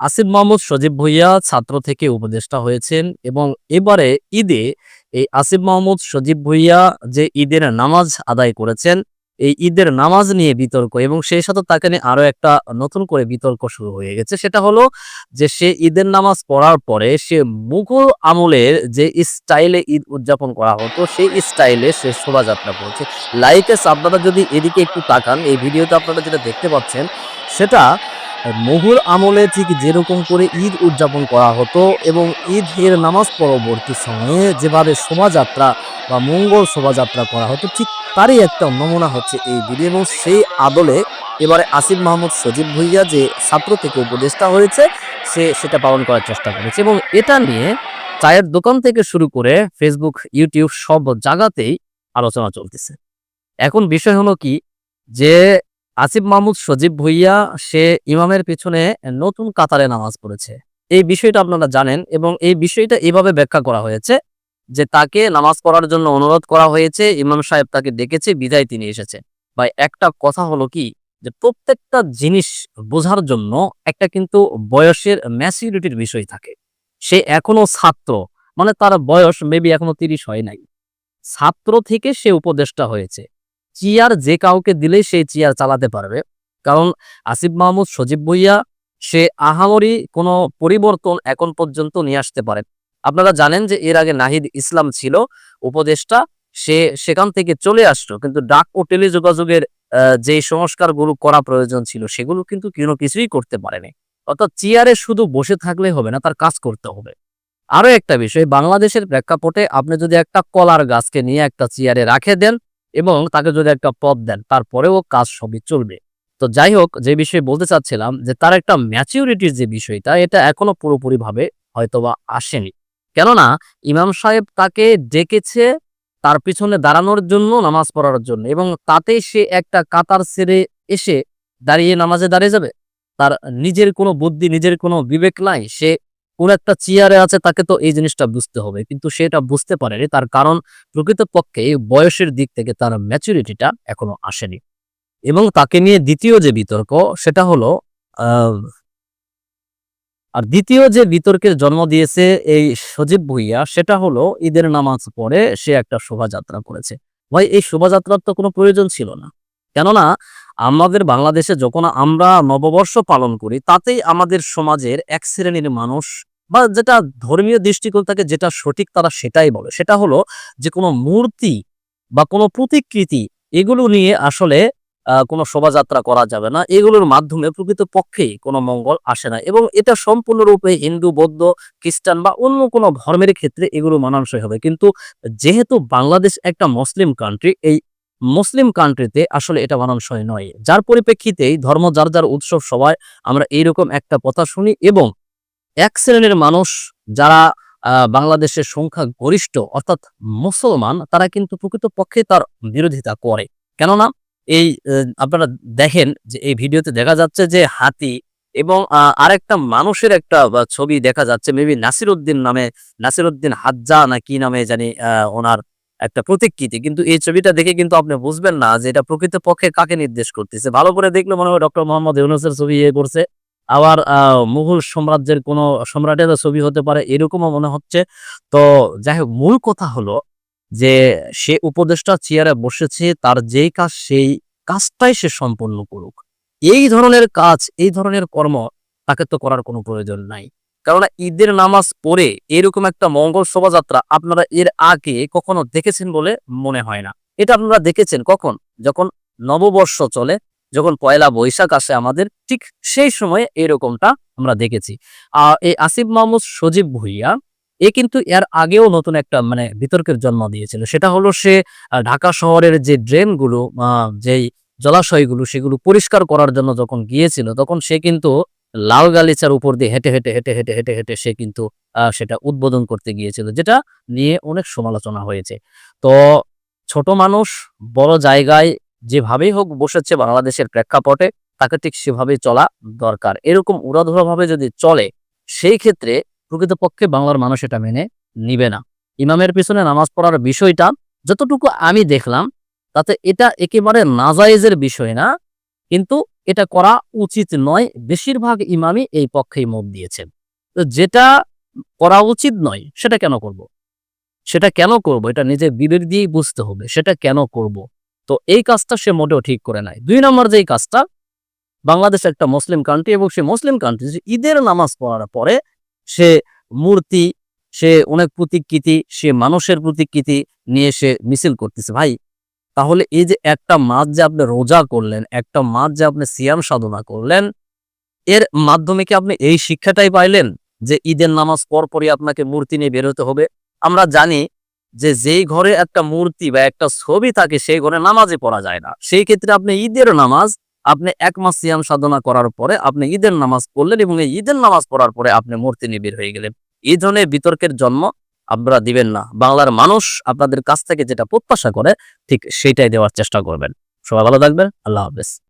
আসিফ মাহমুদ সজীব ভুইয়া ছাত্র থেকে উপদেষ্টা হয়েছেন এবং এবারে ঈদে এই আসিফ মাহমুদ সজীব ভুইয়া যে ঈদের নামাজ আদায় করেছেন, এই ঈদের নামাজ নিয়ে বিতর্ক এবং সেই সাথে তাকে নিয়ে আরও একটা নতুন করে বিতর্ক শুরু হয়ে গেছে। সেটা হলো যে সে ঈদের নামাজ পড়ার পরে সে মুঘল আমলের যে স্টাইলে ঈদ উদযাপন করা হতো, সেই স্টাইলে সে শোভাযাত্রা করেছে। লাইকেস আপনারা যদি এদিকে একটু তাকান, এই ভিডিওতে আপনারা যেটা দেখতে পাচ্ছেন, সেটা মুঘল আমলে ঠিক যেরকম করে ঈদ উদযাপন করা হতো এবং ঈদ এর নামাজ পরবর্তী সময়ে যেভাবে শোভাযাত্রা বা মঙ্গল শোভাযাত্রা করা হতো, ঠিক তারই একটা নমুনা হচ্ছে এই ভিডিও এবং সেই আদলে এবারে আসিফ মাহমুদ সজীব ভুইয়া যে ছাত্র থেকে উপদেষ্টা হয়েছে, সে সেটা পালন করার চেষ্টা করেছে এবং এটা নিয়ে চায়ের দোকান থেকে শুরু করে ফেসবুক ইউটিউব সব জায়গাতেই আলোচনা চলতেছে। এখন বিষয় হলো কি যে আসিফ মাহমুদ সজীব ভুইয়া, সে ইমামের পিছনে নতুন কাতারে নামাজ পড়েছে। এই বিষয়টা আপনারা জানেন এবং এই বিষয়টা এভাবে ব্যাখ্যা করা হয়েছে যে তাকে নামাজ পড়ার জন্য অনুরোধ করা হয়েছে, ইমাম সাহেব তাকে ডেকেছে, বিদায় তিনি এসেছে বা একটা কথা হলো কি যে প্রত্যেকটা জিনিস বোঝার জন্য একটা কিন্তু বয়সের ম্যাচিউরিটির বিষয় থাকে। সে এখনও ছাত্র মানে তার বয়স মেবি এখনও তিরিশ হয় নাই। ছাত্র থেকে সে উপদেষ্টা হয়েছে। চেয়ার যে কাউকে দিলেই সেই চেয়ার চালাতে পারবে। কারণ আসিফ মাহমুদ, সজীব ভুইয়া, সে আহামরি কোনো পরিবর্তন এখন পর্যন্ত নিয়ে আসতে পারে। আপনারা জানেন যে এর আগে নাহিদ ইসলাম ছিল উপদেষ্টা, সে সেখান থেকে চলে আসলো। কিন্তু ডাক ও টেলিযোগাযোগের যে সংস্কারগুলো করা প্রয়োজন ছিল, সেগুলো কিন্তু কোনো কিছুই করতে পারেনি। অর্থাৎ চেয়ারে শুধু বসে থাকলে হবে না, তার কাজ করতে হবে। আরও একটা বিষয়, বাংলাদেশের প্রেক্ষাপটে আপনি যদি একটা কলার গাছকে নিয়ে একটা চেয়ারে রাখে দেন এবং তাকে যদি একটা পথ দেন, তারপরেও কাজ সবই চলবে। তো যাই হোক যে বিষয়ে বলতে চাচ্ছিলাম যে তার একটা ম্যাচিউরিটির যে বিষয়টা, এটা এখনও পুরোপুরিভাবে হয়তোবা আসেনি। কেননা ইমাম সাহেব তাকে ডেকেছে তার পিছনে দাঁড়ানোর জন্য, নামাজ পড়ার জন্য, এবং তাতে সে একটা কাতার ছেড়ে এসে দাঁড়িয়ে নামাজে দাঁড়িয়ে যাবে। তার নিজের কোনো বুদ্ধি, নিজের কোনো বিবেক নাই, সে কোন একটা চেয়ারে আছে, তাকে তো এই জিনিসটা বুঝতে হবে। কিন্তু সেটা বুঝতে পারেনি, তার কারণ প্রকৃতপক্ষে বয়সের দিক থেকে তার ম্যাচুরিটিটা এখনও আসেনি। এবং তাকে নিয়ে দ্বিতীয় যে বিতর্ক, সেটা হলো আর দ্বিতীয় যে বিতর্কের জন্ম দিয়েছে এই সজীব ভুইয়া, সেটা হলো ঈদের নামাজ পড়ে সে একটা শোভাযাত্রা করেছে। ভাই, এই শোভাযাত্রার তো কোনো প্রয়োজন ছিল না। কেননা আমাদের বাংলাদেশে যখন আমরা নববর্ষ পালন করি, তাতেই আমাদের সমাজের এক শ্রেণির মানুষ বা যেটা ধর্মীয় দৃষ্টিকোণ থেকে যেটা সঠিক তারা সেটাই বলে। সেটা হলো যে কোনো মূর্তি বা কোনো প্রতিকৃতি এগুলো নিয়ে আসলে কোনো শোভাযাত্রা করা যাবে না। এগুলোর মাধ্যমে প্রকৃত পক্ষেই কোনো মঙ্গল আসে না এবং এটা সম্পূর্ণরূপে হিন্দু, বৌদ্ধ, খ্রিস্টান বা অন্য কোনো ধর্মের ক্ষেত্রে এগুলো মানানসই হবে। কিন্তু যেহেতু বাংলাদেশ একটা মুসলিম কান্ট্রি এই মুসলিম কান্ট্রিতে আসলে এটা মানানসই নয়। যার পরিপ্রেক্ষিতেই ধর্ম যার যার উৎসব সবাই আমরা এইরকম একটা কথা শুনি এবং এক শ্রেণির মানুষ যারা বাংলাদেশের সংখ্যা গরিষ্ঠ, অর্থাৎ মুসলমান, তারা কিন্তু প্রকৃতপক্ষে তার বিরোধিতা করে। কেননা এই আপনারা দেখেন যে এই ভিডিওতে দেখা যাচ্ছে যে হাতি এবং আরেকটা মানুষের একটা ছবি দেখা যাচ্ছে, মেবি নাসির উদ্দিন নামে নাসির উদ্দিন হাজ্জা না কি নামে জানি ওনার একটা প্রতিকৃতি। কিন্তু এই ছবিটা দেখে কিন্তু আপনি বুঝবেন না যে এটা প্রকৃতপক্ষে কাকে নির্দেশ করতেছে। ভালো করে দেখলে মনে হয় ডক্টর মোহাম্মদ ইউনুসের ছবি ইয়ে করছে। আবার মুঘল সাম্রাজ্যের কোনো সম্রাটের ছবি হতে পারে, এরকমও মনে হচ্ছে। তো যাই হোক, মূল কথা হলো যে সে উপদেষ্টা চেয়ারে বসেছে, তার যেই কাজ সেই কাজটাই সে সম্পন্ন করুক। এই ধরনের কাজ, এই ধরনের কর্ম তাকে তো করার কোনো প্রয়োজন নাই। কেননা ঈদের নামাজ পড়ে এরকম একটা মঙ্গল শোভাযাত্রা আপনারা এর আগে কখনো দেখেছেন বলে মনে হয় না। এটা আপনারা দেখেছেন কখন? যখন নববর্ষ চলে, যখন পয়লা বৈশাখ আসে আমাদের, ঠিক সেই সময়ে এরকমটা আমরা দেখেছি। আর এই আসিফ মাহমুদ সজীব ভুইয়া, এ কিন্তু এর আগেও নতুন একটা মানে বিতর্কের জন্ম দিয়েছিল। সেটা হলো সে ঢাকা শহরের যে ড্রেনগুলো যেই জলাশয়গুলো, সেগুলো পরিষ্কার করার জন্য যখন গিয়েছিল, তখন সে কিন্তু লাল গালিচার উপর দিয়ে হেঁটে হেঁটে হেঁটে হেঁটে হেঁটে হেঁটে সে কিন্তু সেটা উদ্বোধন করতে গিয়েছিল, যেটা নিয়ে অনেক সমালোচনা হয়েছে। তো ছোট মানুষ বড় জায়গায় যেভাবেই হোক বসেছে বাংলাদেশের প্রেক্ষাপটে, তাকে ঠিক সেভাবেই চলা দরকার। এরকম উড়াধুরা ভাবে যদি চলে, সেই ক্ষেত্রে প্রকৃতপক্ষে বাংলার মানুষ এটা মেনে নিবে না। ইমামের পিছনে নামাজ পড়ার বিষয়টা যতটুকু আমি দেখলাম, তাতে এটা একেবারে নাজায়েজের বিষয় না কিন্তু এটা করা উচিত নয়। বেশিরভাগ ইমামই এই পক্ষেই মত দিয়েছেন। তো যেটা করা উচিত নয়, সেটা কেন করব? সেটা কেন করব? এটা নিজের বিবেক দিয়েই বুঝতে হবে, সেটা কেন করব? তো এই কাজটা সে মোটেও ঠিক করে নাই। দুই নম্বর যে কাজটা, বাংলাদেশ একটা মুসলিম কান্ট্রি এবং সে মুসলিম কান্ট্রি ঈদের নামাজ পড়ার পরে সে মূর্তি, সে অনেক প্রতিকৃতি, সে মানুষের প্রতিকৃতি নিয়ে সে মিছিল করতেছে। ভাই তাহলে এই যে একটা মাস যে আপনি রোজা করলেন, একটা মাস যে আপনি সিয়াম সাধনা করলেন, এর মাধ্যমে কি আপনি এই শিক্ষাটাই পাইলেন যে ঈদের নামাজ পরপরই আপনাকে মূর্তি নিয়ে বেরোতে হবে? আমরা জানি যে যেই ঘরে একটা মূর্তি বা একটা ছবি থাকে, সেই ঘরে নামাজে পড়া যায় না। সেই ক্ষেত্রে আপনি ঈদের নামাজ, আপনি এক মাস সিয়াম সাধনা করার পরে আপনি ঈদের নামাজ পড়লেন এবং এই ঈদের নামাজ পড়ার পরে আপনি মূর্তি নিয়ে বের হয়ে গেলেন। এই ধরনের বিতর্কের জন্ম আপনারা দিবেন না। বাংলার মানুষ আপনাদের কাছ থেকে যেটা প্রত্যাশা করে, ঠিক সেটাই দেওয়ার চেষ্টা করবেন। সবাই ভালো থাকবেন। আল্লাহ হাফেজ।